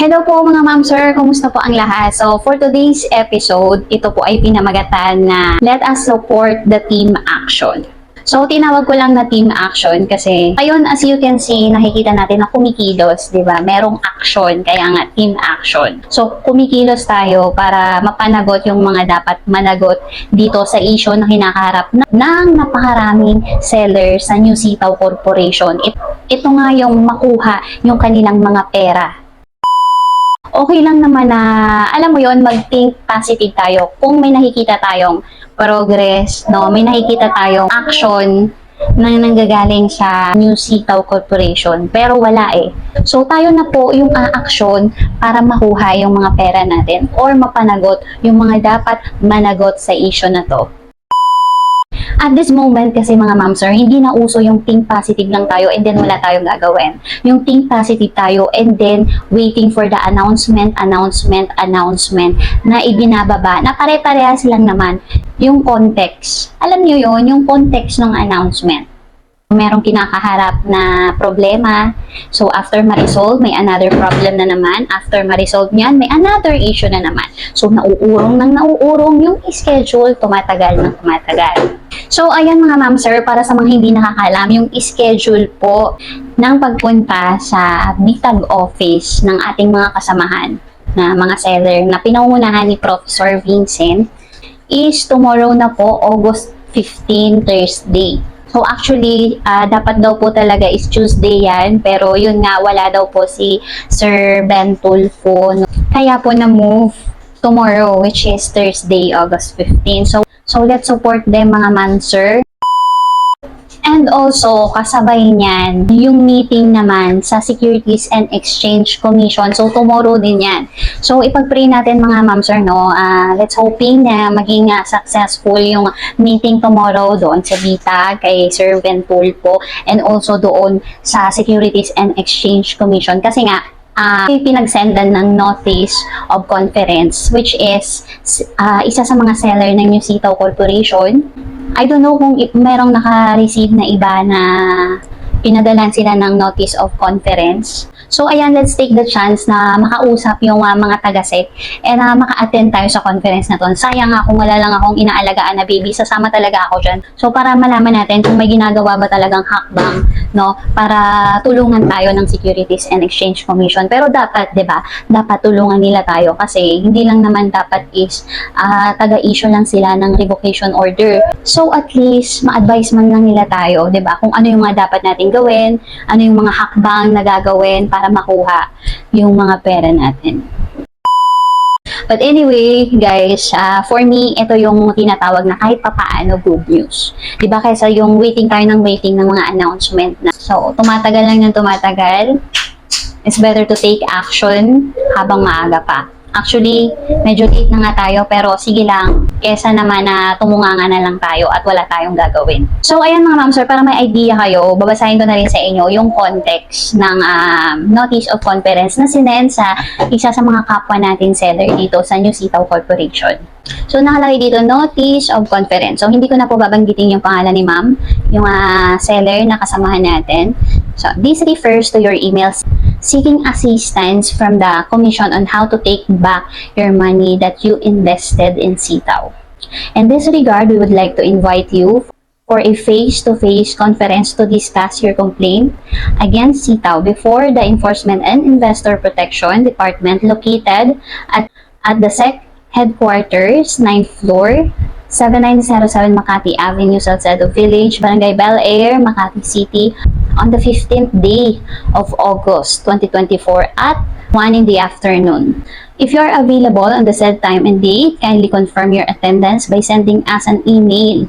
Hello po mga ma'am sir, kumusta po ang lahat? So for today's episode, ito po ay pinamagatan na Let us support the team action. So tinawag ko lang na team action kasi ayun as you can see, nakikita natin na kumikilos, 'di ba? Merong action, kaya nga team action. So kumikilos tayo para mapanagot yung mga dapat managot dito sa issue na kinakaharap na, ng napakaraming sellers sa New Sitaw Corporation. It, ito nga yung makuha yung kanilang mga pera okay lang naman na, alam mo yon mag-think positive tayo. Kung may nakikita tayong progress, no, may nakikita tayong action na nanggagaling sa New Sitaw Corporation. Pero wala eh. So tayo na po yung aaksyon para makuha yung mga pera natin or mapanagot yung mga dapat managot sa issue na to. At this moment kasi mga ma'am sir, hindi na uso yung think positive lang tayo and then wala tayong gagawin. Yung think positive tayo and then waiting for the announcement, announcement, announcement na ibinababa na pare-parehas lang naman yung context. Alam niyo yon yung context ng announcement merong kinakaharap na problema. So, after ma-resolve, may another problem na naman. After ma-resolve niyan, may another issue na naman. So, nauurong ng nauurong yung schedule, tumatagal ng tumatagal. So, ayan mga ma'am sir, para sa mga hindi nakakalam, yung schedule po ng pagpunta sa bitag office ng ating mga kasamahan na mga seller na pinangunahan ni Professor Vincent is tomorrow na po, August 15, Thursday. So actually, ah, dapat daw po talaga is Tuesday yan. Pero yun nga, wala daw po si Sir Ben Tulfo. Kaya po na-move tomorrow, which is Thursday, August 15. So, so let's support them mga man, sir. And also, kasabay niyan, yung meeting naman sa Securities and Exchange Commission. So, tomorrow din yan. So, ipag-pray natin mga ma'am sir, no? Ah, let's hoping na maging ah, successful yung meeting tomorrow doon sa Vita kay Sir Ventulpo and also doon sa Securities and Exchange Commission. Kasi nga, ah pinagsendan ng notice of conference which is ah, isa sa mga seller ng New Sitaw Corporation I don't know kung merong naka-receive na iba na pinadalan sila ng notice of conference. So, ayan, let's take the chance na makausap yung ah, mga taga-SEC and uh, maka-attend tayo sa conference na to. Sayang nga kung wala lang akong inaalagaan na baby, sasama talaga ako dyan. So, para malaman natin kung may ginagawa ba talagang hakbang, no, para tulungan tayo ng Securities and Exchange Commission. Pero dapat, 'di ba? Dapat tulungan nila tayo kasi hindi lang naman dapat is ah, taga-issue lang sila ng revocation order. So at least ma-advise man lang nila tayo, 'di ba? Kung ano yung mga dapat natin gawin, ano yung mga hakbang na gagawin para makuha yung mga pera natin. But anyway, guys, ah, for me, ito yung tinatawag na kahit papaano good news. Ba kaysa yung waiting tayo ng waiting ng mga announcement na. So, tumatagal lang ng tumatagal. It's better to take action habang maaga pa. Actually, medyo late na nga tayo pero sige lang, kesa naman na tumunganga na lang tayo at wala tayong gagawin. So ayan mga ma'am sir, para may idea kayo, babasahin ko na rin sa inyo yung context ng um, notice of conference na sinend sa isa sa mga kapwa natin seller dito sa New Sitaw Corporation. So nakalagay dito notice of conference. So hindi ko na po babanggitin yung pangalan ni ma'am, yung ah, seller na kasamahan natin. So this refers to your emails seeking assistance from the commission on how to take back your money that you invested in Sitaw. In this regard, we would like to invite you for a face-to-face conference to discuss your complaint against Sitaw before the Enforcement and Investor Protection Department located at, at the SEC headquarters, 9th floor, 7907 Makati Avenue, Salcedo Village, Barangay Bel Air, Makati City on the 15th day of August 2024 at 1 in the afternoon. If you are available on the said time and date, kindly confirm your attendance by sending us an email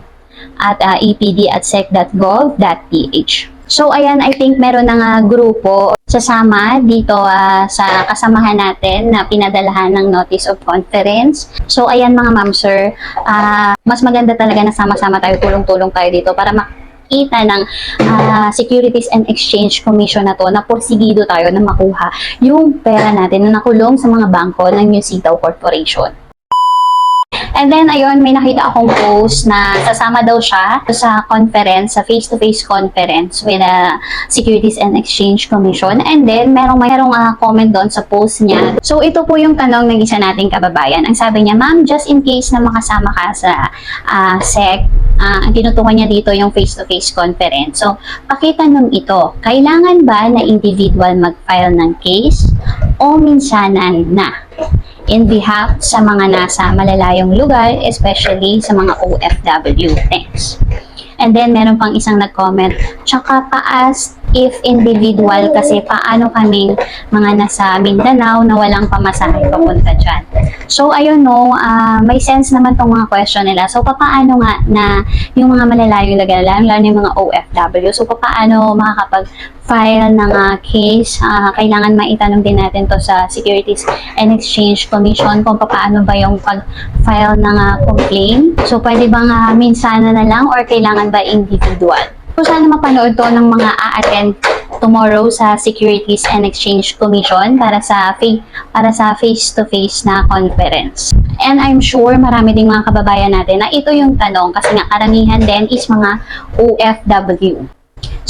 at uh, epd at sec.gov.ph. So, ayan, I think meron na nga grupo sasama dito ah, sa kasamahan natin na pinadalahan ng notice of conference. So, ayan mga ma'am sir, ah, mas maganda talaga na sama-sama tayo, tulong-tulong tayo dito para makita ng ah, Securities and Exchange Commission na to na porsigido tayo na makuha yung pera natin na nakulong sa mga bangko ng New Sitaw Corporation. And then, ayun, may nakita akong post na sasama daw siya sa conference, sa face-to-face conference with the Securities and Exchange Commission. And then, merong, merong ah, comment doon sa post niya. So, ito po yung tanong ng isa nating kababayan. Ang sabi niya, ma'am, just in case na makasama ka sa ah, SEC, ah, ang tinutukan niya dito yung face-to-face conference. So, pakitanong ito, kailangan ba na individual mag-file ng case o minsanan na in behalf sa mga nasa malalayong lugar, especially sa mga OFW. Thanks. And then, meron pang isang nag-comment, tsaka paas if individual kasi paano kaming mga nasa Mindanao na walang pamasahe papunta dyan. So, ayun no, ah, may sense naman tong mga question nila. So, papaano nga na yung mga malalayong lugar, lalo lalo yung mga OFW, so papaano makakapag-file ng ah, case, Ah, kailangan maitanong din natin to sa Securities and Exchange Commission kung paano ba yung pag-file ng ah, complaint. So, pwede bang uh, minsana na lang or kailangan ba individual? So, sana mapanood to ng mga a-attend tomorrow sa Securities and Exchange Commission para sa para sa face-to-face na conference. And I'm sure marami ding mga kababayan natin na ito yung tanong kasi nga karamihan din is mga OFW.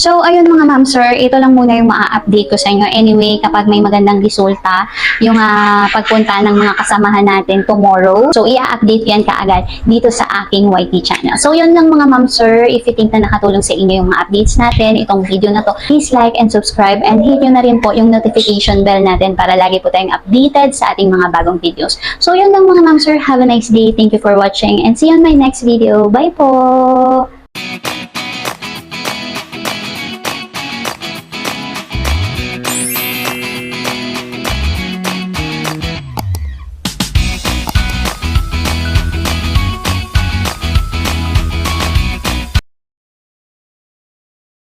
So, ayun mga ma'am sir, ito lang muna yung maa-update ko sa inyo. Anyway, kapag may magandang resulta, yung ah, pagpunta ng mga kasamahan natin tomorrow, so i-update yan kaagad dito sa aking YT channel. So, yun lang mga ma'am sir, if you think na nakatulong sa inyo yung mga updates natin, itong video na to, please like and subscribe and hit nyo na rin po yung notification bell natin para lagi po tayong updated sa ating mga bagong videos. So, yun lang mga ma'am sir, have a nice day. Thank you for watching and see you on my next video. Bye po!